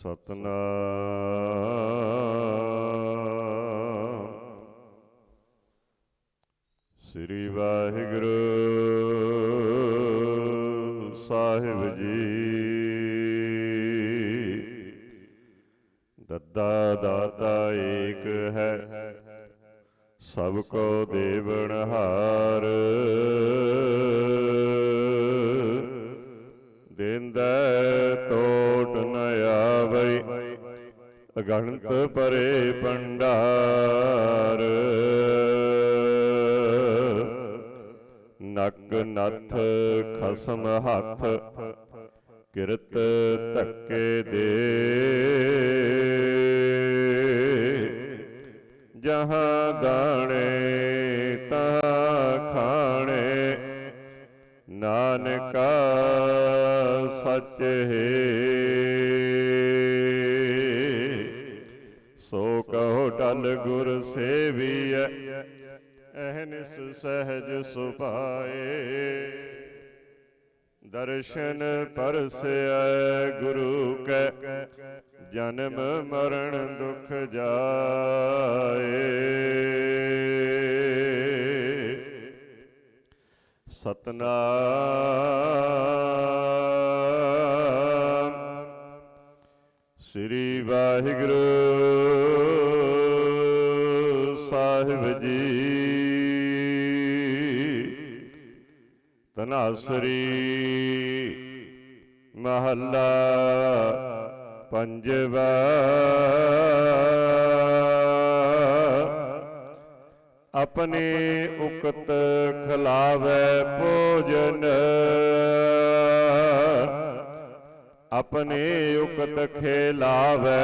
ਸਤਨਾਮ। ਸ੍ਰੀ ਵਾਹਿਗੁਰੂ ਸਾਹਿਬ ਜੀ। ਦੱਦਾ ਦਾਤਾ ਏਕ ਹੈ ਸਭ ਕੋ ਦੇਵਨਹਾਰ ਦਿੰਦੈ ਅਗਣਤ ਪਰੇ ਪੰਡਾਰ ਨਕ ਨਥ ਖਸਮ ਹੱਥ ਕਿਰਤ ਧੱਕੇ ਦੇ। ਜਹਾਂ ਦਾਣੇ ਤਹਾਂ ਖਾਣੇ। ਨਾਨਕਾ ਸੱਚ ਹੈ। ਕਹੋ ਗੁਰ ਸੇਵੀਐ ਅਹਨਿਸ ਸਹਿਜ ਸੁਭਾਏ। ਦਰਸ਼ਨ ਪਰਸੈ ਗੁਰੂ ਕੈ, ਜਨਮ ਮਰਨ ਦੁਖ ਜਾਏ। ਸਤਨਾਮ। ਸ੍ਰੀ ਵਾਹਿਗੁਰੂ। ਜੀ। ਤਨਾਸਰੀ ਮਹੱਲਾ ਪੰਜਵਾ। ਆਪਣੇ ਉਕਤ ਖਲਾਵੇ ਭੋਜਨ। ਆਪਣੇ ਉਕਤ ਖੇਲਾਵੇ।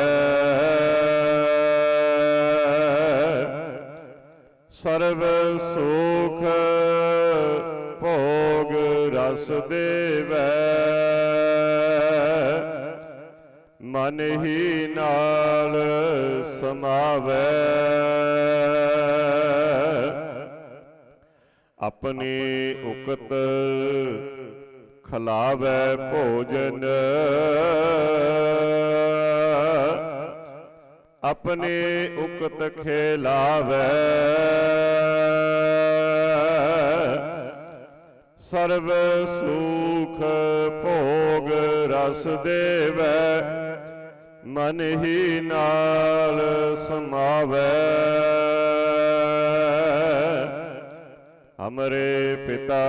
ਸਰਬ ਸੁਖ ਭੋਗ ਰਸ ਦੇਵੈ। ਮਨ ਹੀ ਨਾਲ ਸਮਾਵੈ। ਆਪਣੀ ਉਕਤ ਖਲਾਵੈ ਭੋਜਨ। ਆਪਣੇ ਉਕਤ ਖੇਲਾਵੈ। ਸਰਬ ਸੁਖ ਭੋਗ ਰਸ ਦੇਵੈ। ਮਨ ਹੀ ਨਾਲ ਸਮਾਵੈ। ਹਮਰੇ ਪਿਤਾ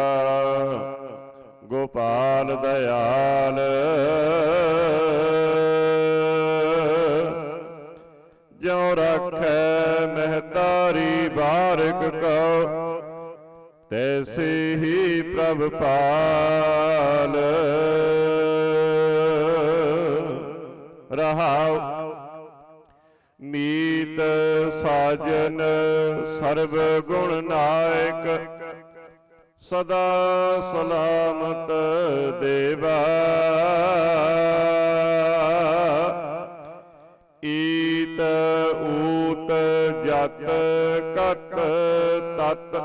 ਗੋਪਾਲ ਦਇਆਲ। ਰੱਖੈ, ਮਹਤਾਰੀ ਬਾਰਕ ਕਉ ਤੈਸੇ ਹੀ ਪ੍ਰਭ ਪਾਲ। ਰਹਾਉ ਮੀਤ ਸਾਜਨ ਸਰਬ ਗੁਣ ਨਾਇਕ, ਸਦਾ ਸਲਾਮਤ ਦੇਵਾ। ਜਤ ਕਤ ਤਤ।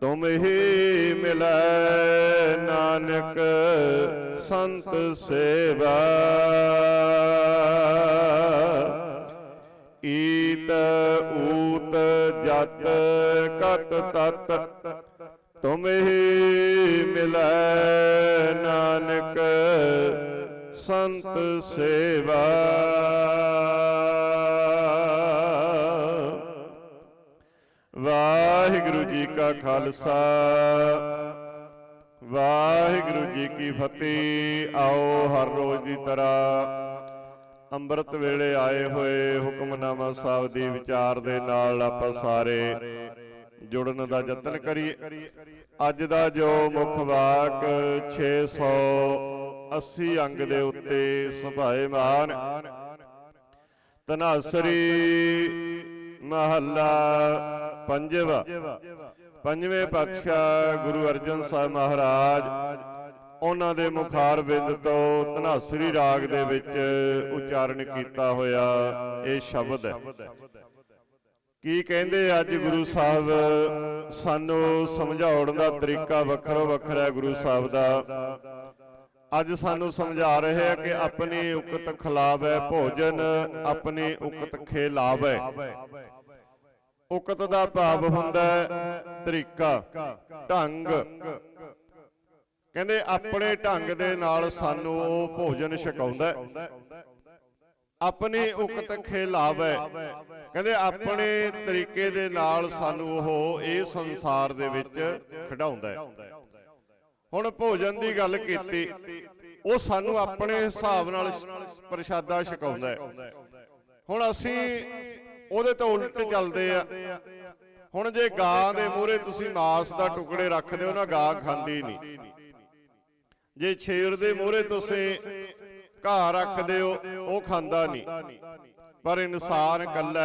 ਤੁਮ ਹੀ ਮਿਲੈ ਨਾਨਕ ਸੰਤ ਸੇਵਾ। ਈਤ ਊਤ ਜਤ ਕਤ ਤਤ। ਤੁਮ ਹੀ ਮਿਲੈ ਨਾਨਕ ਸੰਤ ਸੇਵਾ। ਵਾਹਿਗੁਰੂ ਜੀ ਕਾ ਖਾਲਸਾ। ਵਾਹਿਗੁਰੂ ਜੀ ਕੀ ਫਤਿਹ। ਆਓ ਹਰ ਰੋਜ਼ ਦੀ ਤਰ੍ਹਾਂ ਅੰਮ੍ਰਿਤ ਵੇਲੇ ਆਏ ਹੋਏ ਹੁਕਮਨਾਮਾ ਸਾਹਿਬ ਦੀ ਵਿਚਾਰ ਦੇ ਨਾਲ ਆਪਾਂ ਸਾਰੇ ਜੁੜਨ ਦਾ ਯਤਨ ਕਰੀਏ। ਅੱਜ ਦਾ ਜੋ ਮੁੱਖ ਵਾਕ 680 ਅੰਗ ਦੇ ਉੱਤੇ ਸੁਭਾਏਮਾਨ ਤਨਾਸਰੀ ਮਹੱਲਾ ਪੰਜਵਾ। ਪੰਜਵੇਂ ਪਾਤਸ਼ਾਹ ਗੁਰੂ ਅਰਜਨ ਸਾਹਿਬ ਮਹਾਰਾਜ, ਉਹਨਾਂ ਦੇ ਮੁਖਾਰ ਤੋਂ ਧਨਾਸਰੀ ਰਾਗ ਦੇ ਵਿੱਚ ਉਚਾਰਨ ਕੀਤਾ ਹੋਇਆ ਇਹ ਸ਼ਬਦ ਹੈ। ਕੀ ਕਹਿੰਦੇ ਅੱਜ ਗੁਰੂ ਸਾਹਿਬ? ਸਾਨੂੰ ਸਮਝਾਉਣ ਦਾ ਤਰੀਕਾ ਵੱਖਰੋ ਵੱਖਰਾ ਗੁਰੂ ਸਾਹਿਬ ਦਾ। ਅੱਜ ਸਾਨੂੰ ਸਮਝਾ ਰਹੇ ਆ ਕਿ ਆਪਣੀ ਉਕਤ ਖਿਲਾਵੈ ਭੋਜਨ ਆਪਣੀ ਉਕਤ ਖਿਲਾਵੈ ਉਕਤ ਦਾ ਭਾਵ ਹੁੰਦਾ ਹੈ ਤਰੀਕਾ ਢੰਗ। ਕਹਿੰਦੇ ਆਪਣੇ ਢੰਗ ਦੇ ਨਾਲ ਸਾਨੂੰ ਉਹ ਭੋਜਨ ਛਕਾਉਂਦਾ ਹੈ। ਆਪਣੀ ਉਕਤ ਖਿਲਾਵੈ ਕਹਿੰਦੇ ਆਪਣੇ ਤਰੀਕੇ ਦੇ ਨਾਲ ਸਾਨੂੰ ਉਹ ਇਹ ਸੰਸਾਰ ਦੇ ਵਿੱਚ ਖਿਡਾਉਂਦਾ ਹੈ। ਹੁਣ ਭੋਜਨ ਦੀ ਗੱਲ ਕੀਤੀ ਉਹ ਸਾਨੂੰ ਆਪਣੇ ਹਿਸਾਬ ਨਾਲ ਪ੍ਰਸ਼ਾਦਾ ਛਕਾਉਂਦਾ ਹੈ। ਹੁਣ ਅਸੀਂ ਉਹਦੇ ਤੋਂ ਉਲਟ ਚੱਲਦੇ ਆ। ਹੁਣ ਜੇ ਗਾਂ ਦੇ ਮੂਹਰੇ ਤੁਸੀਂ ਮਾਸ ਦਾ ਟੁਕੜੇ ਰੱਖਦੇ ਹੋ ਨਾ ਗਾਂ ਖਾਂਦੀ ਨਹੀਂ। ਜੇ ਛੇਰ ਦੇ ਮੂਹਰੇ ਤੁਸੀਂ ਘਾਹ ਰੱਖਦੇ ਹੋ ਉਹ ਖਾਂਦਾ ਨਹੀਂ। ਪਰ ਇਨਸਾਨ ਕੱਲਾ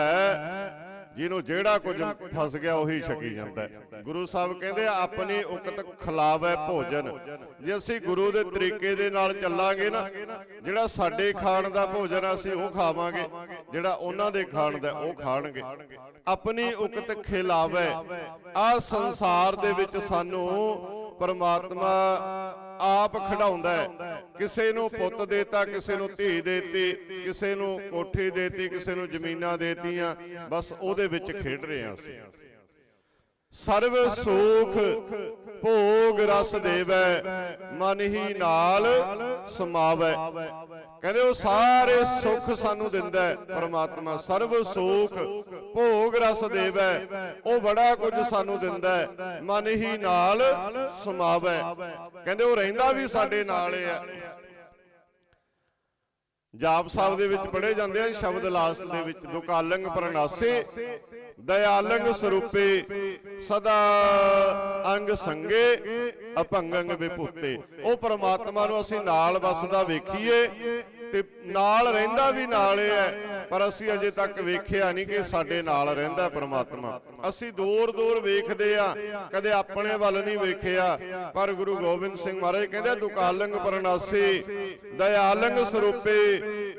ਜਿਹਨੂੰ ਜਿਹੜਾ ਕੁਝ ਫਸ ਗਿਆ ਉਹੀ ਛਕੀ ਜਾਂਦਾ ਗੁਰੂ ਸਾਹਿਬ ਕਹਿੰਦੇ ਆਪਣੀ ਉਕਤ ਖਿਲਾਵੈ ਭੋਜਨ। ਜੇ ਅਸੀਂ ਗੁਰੂ ਦੇ ਤਰੀਕੇ ਦੇ ਨਾਲ ਚੱਲਾਂਗੇ ਨਾ, ਜਿਹੜਾ ਸਾਡੇ ਖਾਣ ਦਾ ਭੋਜਨ ਅਸੀਂ ਉਹ ਖਾਵਾਂਗੇ। ਜਿਹੜਾ ਉਹਨਾਂ ਦੇ ਖਾਣ ਦਾ, ਉਹ ਖਾਣਗੇ। ਆਪਣੀ ਉਕਤ ਖਿਲਾਵੈ। ਆ ਸੰਸਾਰ ਦੇ ਵਿੱਚ ਸਾਨੂੰ ਪਰਮਾਤਮਾ ਆਪ ਖੜਾਉਂਦਾ ਹੈ। ਕਿਸੇ ਨੂੰ ਪੁੱਤ ਦੇਤਾ, ਕਿਸੇ ਨੂੰ ਧੀ ਦੇਤੀ, ਕਿਸੇ ਨੂੰ ਕੋਠੀ ਦੇਤੀ, ਕਿਸੇ ਨੂੰ ਜ਼ਮੀਨਾਂ ਦੇਤੀਆਂ, ਬਸ ਉਹਦੇ ਵਿੱਚ ਖੇਡ ਰਹੇ ਹਾਂ ਅਸੀਂ। ਸਰਬ ਸੁਖ ਭੋਗ ਰਸ ਦੇਵੈ, ਮਨ ਹੀ ਨਾਲ ਸਮਾਵੈ। ਕਹਿੰਦੇ ਉਹ ਸਾਰੇ ਸੁੱਖ ਸਾਨੂੰ ਦਿੰਦਾ ਹੈ ਪਰਮਾਤਮਾ, ਸਰਵ ਸੁਖ ਭੋਗ ਰਸ ਦੇਵੈ ਉਹ ਬੜਾ ਕੁਝ ਸਾਨੂੰ ਦਿੰਦਾ ਹੈ। ਮਨ ਹੀ ਨਾਲ ਸਮਾਵੈ। ਕਹਿੰਦੇ ਉਹ ਰਹਿੰਦਾ ਵੀ ਸਾਡੇ ਨਾਲ ਹੈ ਜਾਪ ਸਾਹਿਬ ਦੇ ਵਿੱਚ ਪੜ੍ਹੇ ਜਾਂਦੇ ਆ ਸ਼ਬਦ ਲਾਸਟ ਦੇ ਵਿੱਚ ਦੁਕਾਲੰਗ ਪ੍ਰਣਾਸੇ ਦਇਆਲੰਗ ਸਰੂਪੇ ਸਦਾ ਅੰਗ ਸੰਗੇ ਅਪੰਗੰਗ ਵਿਭੂਤੇ। ਉਹ ਪ੍ਰਮਾਤਮਾ ਨੂੰ ਅਸੀਂ ਨਾਲ ਵਸਦਾ ਵੇਖੀਏ ਤੇ ਨਾਲ ਰਹਿੰਦਾ ਵੀ ਨਾਲ ਹੈ ਪਰ ਅਸੀਂ ਅਜੇ ਤੱਕ ਵੇਖਿਆ ਨਹੀਂ ਕਿ ਸਾਡੇ ਨਾਲ ਰਹਿੰਦਾ ਹੈ ਪ੍ਰਮਾਤਮਾ। ਅਸੀਂ ਦੂਰ ਦੂਰ ਵੇਖਦੇ ਆ, ਕਦੇ ਆਪਣੇ ਵੱਲ ਨਹੀਂ ਵੇਖਿਆ। ਪਰ ਗੁਰੂ ਗੋਬਿੰਦ ਸਿੰਘ ਮਹਾਰਾਜ ਕਹਿੰਦੇ ਦੁਕਾਲੰਗ ਪ੍ਰਣਾਸੀ ਦਇਆਲੰਗ ਸਰੂਪੇ,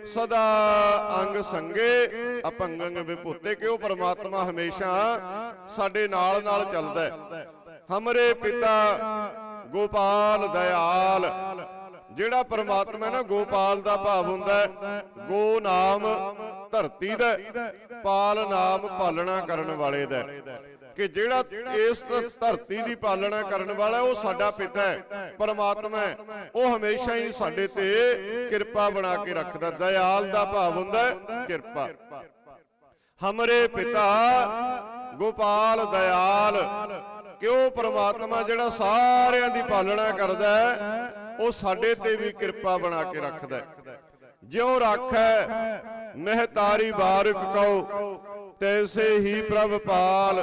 ਸਦਾ ਅੰਗ ਸੰਗੇ, ਅਪੰਗੰਗ ਵਿਭੂਤੇ। ਕਿ ਉਹ ਪ੍ਰਮਾਤਮਾ ਹਮੇਸ਼ਾ ਸਾਡੇ ਨਾਲ ਨਾਲ ਚੱਲਦਾ ਹੈ। ਹਮਰੇ ਪਿਤਾ ਗੋਪਾਲ ਦਇਆਲ, ਜਿਹੜਾ ਪਰਮਾਤਮਾ ਹੈ ਨਾ, ਗੋਪਾਲ ਦਾ ਭਾਵ ਹੁੰਦਾ ਹੈ, ਗੋ ਨਾਮ ਧਰਤੀ ਦਾ ਪਾਲ ਨਾਮ ਪਾਲਣਾ ਕਰਨ ਵਾਲੇ ਦਾ। ਕਿ ਜਿਹੜਾ ਇਸ ਧਰਤੀ ਦੀ ਪਾਲਣਾ ਕਰਨ ਵਾਲਾ ਉਹ ਸਾਡਾ ਪਿਤਾ ਹੈ ਪਰਮਾਤਮਾ ਹੈ। ਉਹ ਹਮੇਸ਼ਾ ਹੀ ਸਾਡੇ ਤੇ ਕਿਰਪਾ ਬਣਾ ਕੇ ਰੱਖਦਾ ਦਇਆਲ ਦਾ ਭਾਵ ਹੁੰਦਾ ਹੈ ਕਿਰਪਾ। ਹਮਰੇ ਪਿਤਾ ਗੋਪਾਲ ਦਇਆਲ। ਕਿ ਉਹ ਪ੍ਰਮਾਤਮਾ ਜਿਹੜਾ ਸਾਰਿਆਂ ਦੀ ਪਾਲਣਾ ਕਰਦਾ ਹੈ ਉਹ ਸਾਡੇ ਤੇ ਵੀ ਕਿਰਪਾ ਬਣਾ ਕੇ ਰੱਖਦਾ ਹੈ। ਜਿਉ ਰਾਖੈ ਮਹਿਤਾਰੀ ਬਾਰਿਕ ਕਉ ਤੈਸੇ ਹੀ ਪ੍ਰਭ ਪਾਲ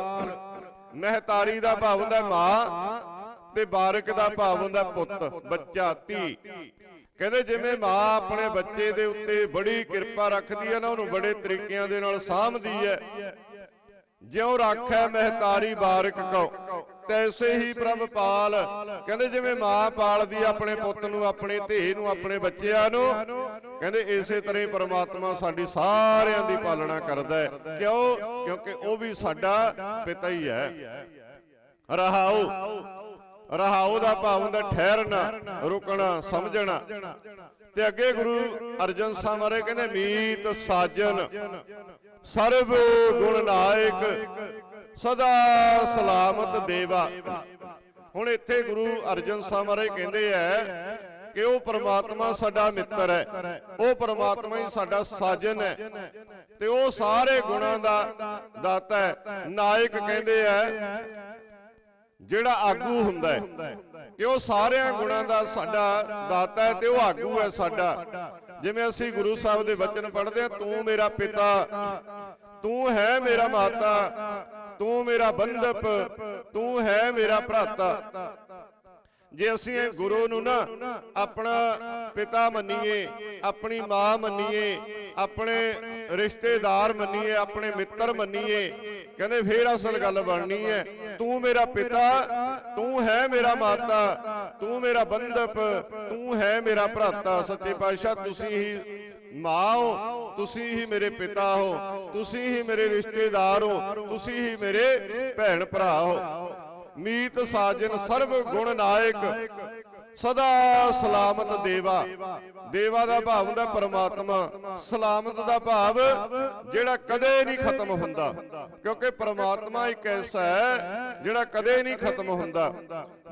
ਮਹਿਤਾਰੀ ਦਾ ਭਾਵ ਹੁੰਦਾ ਮਾਂ ਤੇ ਬਾਰਿਕ ਦਾ ਭਾਵ ਹੁੰਦਾ ਪੁੱਤ ਬੱਚਾ ਧੀ। ਕਹਿੰਦੇ ਜਿਵੇਂ ਮਾਂ ਆਪਣੇ ਬੱਚੇ ਦੇ ਉੱਤੇ ਬੜੀ ਕਿਰਪਾ ਰੱਖਦੀ ਹੈ ਨਾ ਉਹਨੂੰ ਬੜੇ ਤਰੀਕਿਆਂ ਦੇ ਨਾਲ ਸਾਂਭਦੀ ਹੈ। ਜਿਉ ਰਾਖੈ ਮਹਿਤਾਰੀ ਬਾਰਿਕ ਕਉ ਤੈਸੇ ਹੀ ਪ੍ਰਭ ਪਾਲ ਕਹਿੰਦੇ ਜਿਵੇਂ ਮਾਂ ਪਾਲਦੀ ਆਪਣੇ ਪੁੱਤ ਨੂੰ ਆਪਣੇ ਧੀ ਨੂੰ ਆਪਣੇ ਬੱਚਿਆਂ ਨੂੰ ਕਹਿੰਦੇ ਇਸੇ ਤਰ੍ਹਾਂ ਹੀ ਪ੍ਰਮਾਤਮਾ ਸਾਡੀ ਸਾਰਿਆਂ ਦੀ ਪਾਲਣਾ ਕਰਦਾ ਹੈ। ਕਿਉਂ? ਕਿਉਂਕਿ ਉਹ ਵੀ ਸਾਡਾ ਪਿਤਾ ਹੀ ਹੈ। ਰਹਾਉ ਰਹਾਉ ਦਾ ਭਾਵ ਹੁੰਦਾ ਠਹਿਰਨਾ, ਰੁਕਣਾ, ਸਮਝਣਾ। ਤੇ ਅੱਗੇ ਗੁਰੂ ਅਰਜਨ ਸਾਹਿਬ ਮਹਾਰਾਜ ਕਹਿੰਦੇ, ਮੀਤ ਸਾਜਨ, ਸਰਬ ਗੁਣ ਨਾਇਕ, ਸਦਾ ਸਲਾਮਤ ਦੇਵਾ। ਹੁਣ ਇੱਥੇ ਗੁਰੂ ਅਰਜਨ ਸਾਹਿਬ ਮਹਾਰਾਜ ਕਹਿੰਦੇ ਐ ਕਿ ਉਹ ਪ੍ਰਮਾਤਮਾ ਸਾਡਾ ਮਿੱਤਰ ਹੈ। ਉਹ ਪ੍ਰਮਾਤਮਾ ਹੀ ਸਾਡਾ ਸਾਜਨ ਹੈ। ਤੇ ਉਹ ਸਾਰੇ ਗੁਣਾਂ ਦਾ ਦਾਤਾ ਹੈ। ਨਾਇਕ ਕਹਿੰਦੇ ਐ ਜਿਹੜਾ ਆਗੂ ਹੁੰਦਾ ਹੈ। ਕਿ ਉਹ ਸਾਰਿਆਂ ਗੁਣਾਂ ਦਾ ਸਾਡਾ ਦਾਤਾ ਹੈ ਤੇ ਉਹ ਆਗੂ ਹੈ ਸਾਡਾ। ਜਿਵੇਂ ਅਸੀਂ ਗੁਰੂ ਸਾਹਿਬ ਦੇ ਬਚਨ ਪੜ੍ਹਦੇ ਆ ਤੂੰ ਮੇਰਾ ਪਿਤਾ ਤੂੰ ਹੈ ਮੇਰਾ ਮਾਤਾ ਤੂੰ ਮੇਰਾ ਬੰਧਪ ਤੂੰ ਹੈ ਮੇਰਾ ਭਰਾਤਾ ਜੇ ਅਸੀਂ ਇਹ ਗੁਰੂ ਨੂੰ ਨਾ ਆਪਣਾ ਪਿਤਾ ਮੰਨੀਏ ਆਪਣੀ ਮਾਂ ਮੰਨੀਏ ਆਪਣੇ ਰਿਸ਼ਤੇਦਾਰ ਮੰਨੀਏ ਆਪਣੇ ਮਿੱਤਰ ਮੰਨੀਏ ਕਹਿੰਦੇ ਫੇਰ ਅਸਲ ਗੱਲ ਬਣਨੀ ਹੈ। ਤੂੰ ਮੇਰਾ ਪਿਤਾ ਤੂੰ ਹੈ ਮੇਰਾ ਮਾਤਾ ਤੂੰ ਮੇਰਾ ਬੰਧਪ ਤੂੰ ਹੈ ਮੇਰਾ ਭਰਾਤਾ ਸੱਚੇ ਪਾਤਸ਼ਾਹ ਤੁਸੀਂ ਹੀ ਮਾਂ ਹੋ ਤੁਸੀਂ ਹੀ ਮੇਰੇ ਪਿਤਾ ਹੋ ਤੁਸੀਂ ਹੀ ਮੇਰੇ ਰਿਸ਼ਤੇਦਾਰ ਹੋ ਤੁਸੀਂ ਹੀ ਮੇਰੇ ਭੈਣ ਭਰਾ ਹੋ। ਮੀਤ ਸਾਜਨ ਸਰਬ ਗੁਣ ਨਾਇਕ, ਸਦਾ ਸਲਾਮਤ ਦੇਵਾ। ਦੇਵਾ ਦਾ ਭਾਵ ਹੁੰਦਾ ਪਰਮਾਤਮਾ, ਸਲਾਮਤ ਦਾ ਭਾਵ ਜਿਹੜਾ ਕਦੇ ਨਹੀਂ ਖਤਮ ਹੁੰਦਾ। ਕਿਉਂਕਿ ਪਰਮਾਤਮਾ ਇੱਕ ਐਸਾ ਹੈ ਜਿਹੜਾ ਕਦੇ ਨਹੀਂ ਖਤਮ ਹੁੰਦਾ।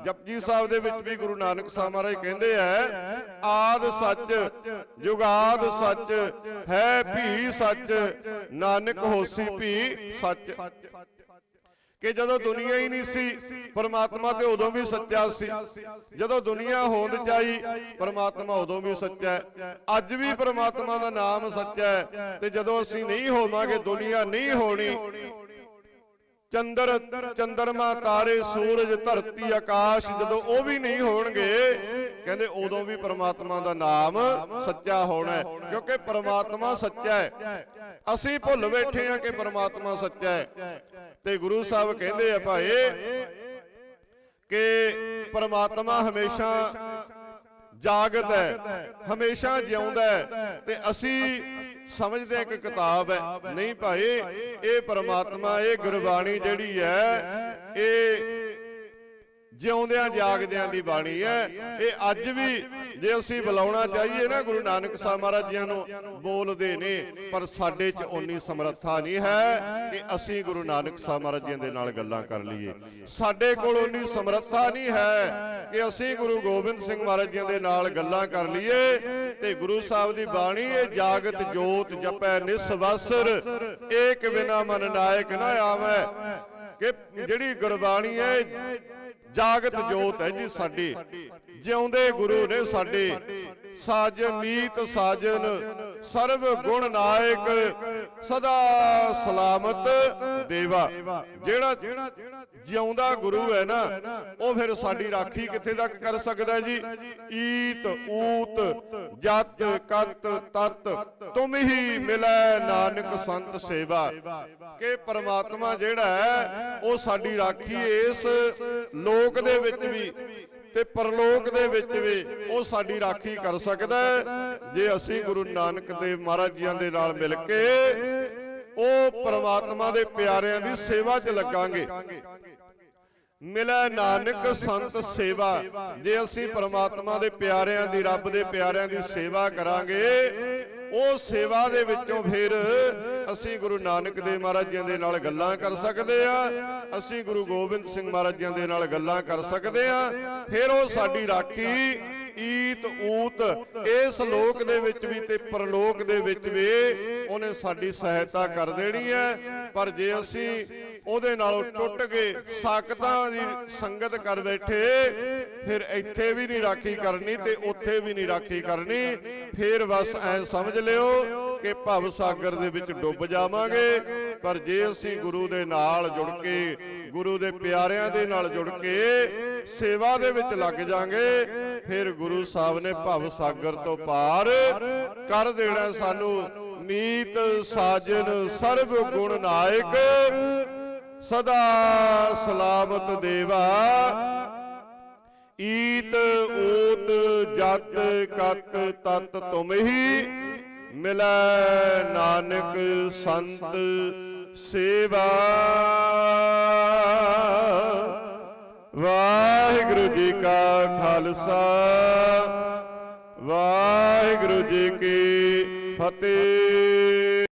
ਜਪਜੀ ਸਾਹਿਬ ਦੇ ਵਿੱਚ ਵੀ ਗੁਰੂ ਨਾਨਕ ਸਾਹਿਬ ਮਹਾਰਾਜ ਕਹਿੰਦੇ ਐ ਆਦ ਸੱਚ, ਜੁਗਾਦ ਸੱਚ, ਹੈ ਭੀ ਸੱਚ, ਨਾਨਕ ਹੋਸੀ ਭੀ ਸੱਚ। ਕਿ ਜਦੋਂ ਦੁਨੀਆ ਹੀ ਨਹੀਂ ਸੀ, ਪਰਮਾਤਮਾ ਤੇ ਉਦੋਂ ਵੀ ਸੱਚਾ ਸੀ। ਜਦੋਂ ਦੁਨੀਆ ਹੋਂਦ ਚਾਈ, ਪਰਮਾਤਮਾ ਉਦੋਂ ਵੀ ਸੱਚਾ ਹੈ। ਅੱਜ ਵੀ ਪਰਮਾਤਮਾ ਦਾ ਨਾਮ ਸੱਚਾ ਹੈ ਤੇ ਜਦੋਂ ਅਸੀਂ ਨਹੀਂ ਹੋਵਾਂਗੇ, ਦੁਨੀਆ ਨਹੀਂ ਹੋਣੀ। ਚੰਦਰ, ਚੰਦਰਮਾ, ਤਾਰੇ, ਸੂਰਜ, ਧਰਤੀ, ਆਕਾਸ਼ ਜਦੋਂ ਉਹ ਵੀ ਨਹੀਂ ਹੋਣਗੇ ਕਹਿੰਦੇ ਉਦੋਂ ਵੀ ਪਰਮਾਤਮਾ ਦਾ ਨਾਮ ਸੱਚਾ ਹੋਣਾ ਹੈ, ਕਿਉਂਕਿ ਪਰਮਾਤਮਾ ਸੱਚਾ ਹੈ। ਅਸੀਂ ਭੁੱਲ ਬੈਠੇ ਹਾਂ ਕਿ ਪ੍ਰਮਾਤਮਾ ਸੱਚਾ ਹੈ। ਤੇ ਗੁਰੂ ਸਾਹਿਬ ਕਹਿੰਦੇ ਆ ਭਾਈ ਕਿ ਪਰਮਾਤਮਾ ਹਮੇਸ਼ਾ ਜਾਗਤ ਹੈ, ਹਮੇਸ਼ਾ ਜਿਉਂਦਾ ਹੈ। ਤੇ ਅਸੀਂ ਸਮਝਦੇ ਹਾਂ ਕਿ ਕਿਤਾਬ ਹੈ। ਨਹੀਂ ਭਾਈ, ਇਹ ਪਰਮਾਤਮਾ, ਇਹ ਗੁਰਬਾਣੀ ਜਿਹੜੀ ਹੈ, ਇਹ ਜਿਉਂਦਿਆਂ ਜਾਗਦਿਆਂ ਦੀ ਬਾਣੀ ਹੈ। ਇਹ ਅੱਜ ਵੀ ਜੇ ਅਸੀਂ ਬੁਲਾਉਣਾ ਚਾਹੀਏ ਨਾ ਗੁਰੂ ਨਾਨਕ ਸਾਹਿਬ ਮਹਾਰਾਜ ਜੀਆਂ ਨੂੰ ਬੋਲਦੇ ਨੇ ਪਰ ਸਾਡੇ 'ਚ ਓਨੀ ਸਮਰੱਥਾ ਨਹੀਂ ਹੈ ਕਿ ਅਸੀਂ ਗੁਰੂ ਨਾਨਕ ਸਾਹਿਬ ਮਹਾਰਾਜ ਜੀਆਂ ਦੇ ਨਾਲ ਗੱਲਾਂ ਕਰ ਲਈਏ। ਸਾਡੇ ਕੋਲ ਓਨੀ ਸਮਰੱਥਾ ਨਹੀਂ ਹੈ ਕਿ ਅਸੀਂ ਗੁਰੂ ਗੋਬਿੰਦ ਸਿੰਘ ਮਹਾਰਾਜ ਜੀਆਂ ਦੇ ਨਾਲ ਗੱਲਾਂ ਕਰ ਲਈਏ। ਤੇ ਗੁਰੂ ਸਾਹਿਬ ਦੀ ਬਾਣੀ ਇਹ ਜਾਗਤ ਜੋਤ ਜਪੈ ਨਿਸਵਸਰ। ਏਕ ਬਿਨਾ ਮਨ ਨਾਇਕ ਨਾ ਆਵੈ ਕਿ ਜਿਹੜੀ ਗੁਰਬਾਣੀ ਹੈ ਜਾਗਤ ਜੋਤ ਹੈ ਜੀ ਸਾਡੀ। ਜਿਉਂਦੇ ਗੁਰੂ ਨੇ ਸਾਡੇ। ਸਾਜਨ ਨੀਤ ਸਾਜਨ ਸਰਬ ਗੁਣ ਨਾਇਕ ਸਦਾ ਸਲਾਮਤ। ਦੇਵਾ। ਜਿਹੜਾ ਜਿਉਂਦਾ ਗੁਰੂ ਹੈ ਨਾ, ਉਹ ਫਿਰ ਸਾਡੀ ਰਾਖੀ ਕਿੱਥੇ ਤੱਕ ਕਰ ਸਕਦਾ ਜੀ? ਈਤ, ਊਤ, ਜਤ, ਕਤ, ਤਤ, ਤੁਮ ਹੀ ਮਿਲੈ ਨਾਨਕ ਸੰਤ ਸੇਵਾ। ਕਿ ਪਰਮਾਤਮਾ ਜਿਹੜਾ ਹੈ, ਉਹ ਸਾਡੀ ਰਾਖੀ ਇਸ ਲੋਕ ਦੇ ਵਿੱਚ ਵੀ ਤੇ ਪਰਲੋਕ ਦੇ ਵਿੱਚ ਵੀ ਉਹ ਸਾਡੀ ਰਾਖੀ ਕਰ ਸਕਦਾ ਜੇ ਅਸੀਂ ਗੁਰੂ ਨਾਨਕ ਦੇਵ ਮਹਾਰਾਜ ਜੀਆਂ ਦੇ ਨਾਲ ਮਿਲ ਕੇ ਉਹ ਪਰਮਾਤਮਾ ਦੇ ਪਿਆਰਿਆਂ ਦੀ ਸੇਵਾ 'ਚ ਲੱਗਾਂਗੇ। ਮਿਲੈ ਨਾਨਕ ਸੰਤ ਸੇਵਾ। ਜੇ ਅਸੀਂ ਪਰਮਾਤਮਾ ਦੇ ਪਿਆਰਿਆਂ ਦੀ ਰੱਬ ਦੇ ਪਿਆਰਿਆਂ ਦੀ ਸੇਵਾ ਕਰਾਂਗੇ ਉਹ ਸੇਵਾ ਦੇ ਵਿੱਚੋਂ ਫਿਰ ਅਸੀਂ ਗੁਰੂ ਨਾਨਕ ਦੇਵ ਮਹਾਰਾਜ ਜੀ ਦੇ ਨਾਲ ਗੱਲਾਂ ਕਰ ਸਕਦੇ ਆ। ਅਸੀਂ ਗੁਰੂ ਗੋਬਿੰਦ ਸਿੰਘ ਮਹਾਰਾਜ ਜੀ ਦੇ ਨਾਲ ਗੱਲਾਂ ਕਰ ਸਕਦੇ ਆ। ਫਿਰ ਉਹ ਸਾਡੀ ਰਾਖੀ ਈਤ ਊਤ ਇਸ ਲੋਕ ਦੇ ਵਿੱਚ ਵੀ ਤੇ ਪਰਲੋਕ ਦੇ ਵਿੱਚ ਵੀ ਉਹਨੇ ਸਾਡੀ ਸਹਾਇਤਾ ਕਰ ਦੇਣੀ ਹੈ। ਪਰ ਜੇ ਅਸੀਂ ਉਹਦੇ ਨਾਲੋਂ ਟੁੱਟ ਕੇ ਸਾਕਤਾਂ ਦੀ ਸੰਗਤ ਕਰ ਬੈਠੇ, ਫਿਰ ਇੱਥੇ ਵੀ ਨਹੀਂ ਰਾਖੀ ਕਰਨੀ ਤੇ ਉੱਥੇ ਵੀ ਨਹੀਂ ਰਾਖੀ ਕਰਨੀ। ਫਿਰ ਬਸ ਐ ਸਮਝ ਲਿਓ ਕਿ ਭਵ ਸਾਗਰ ਦੇ ਵਿੱਚ ਡੁੱਬ ਜਾਵਾਂਗੇ। ਪਰ ਜੇ ਅਸੀਂ ਗੁਰੂ ਦੇ ਨਾਲ ਜੁੜ ਕੇ, ਗੁਰੂ ਦੇ ਪਿਆਰਿਆਂ ਦੇ ਨਾਲ ਜੁੜ ਕੇ ਸੇਵਾ ਦੇ ਵਿੱਚ ਲੱਗ ਜਾਾਂਗੇ, ਫਿਰ ਗੁਰੂ ਸਾਹਿਬ ਨੇ ਭਵ ਸਾਗਰ ਤੋਂ ਪਾਰ ਕਰ ਦੇਣਾ ਸਾਨੂੰ। ਨੀਤ, ਸਾਜਨ, ਸਰਬ ਗੁਣ ਨਾਇਕ, ਸਦਾ ਸਲਾਮਤ ਦੇਵਾ। ਈਤ, ਊਤ, ਜਤ, ਕਤ, ਤਤ ਤੁਮ ਹੀ ਮਿਲੈ ਨਾਨਕ ਸੰਤ ਸੇਵਾ। ਵਾਹਿਗੁਰੂ ਜੀ ਕਾ ਖਾਲਸਾ, ਵਾਹਿਗੁਰੂ ਜੀ ਕੀ ਫਤਿਹ।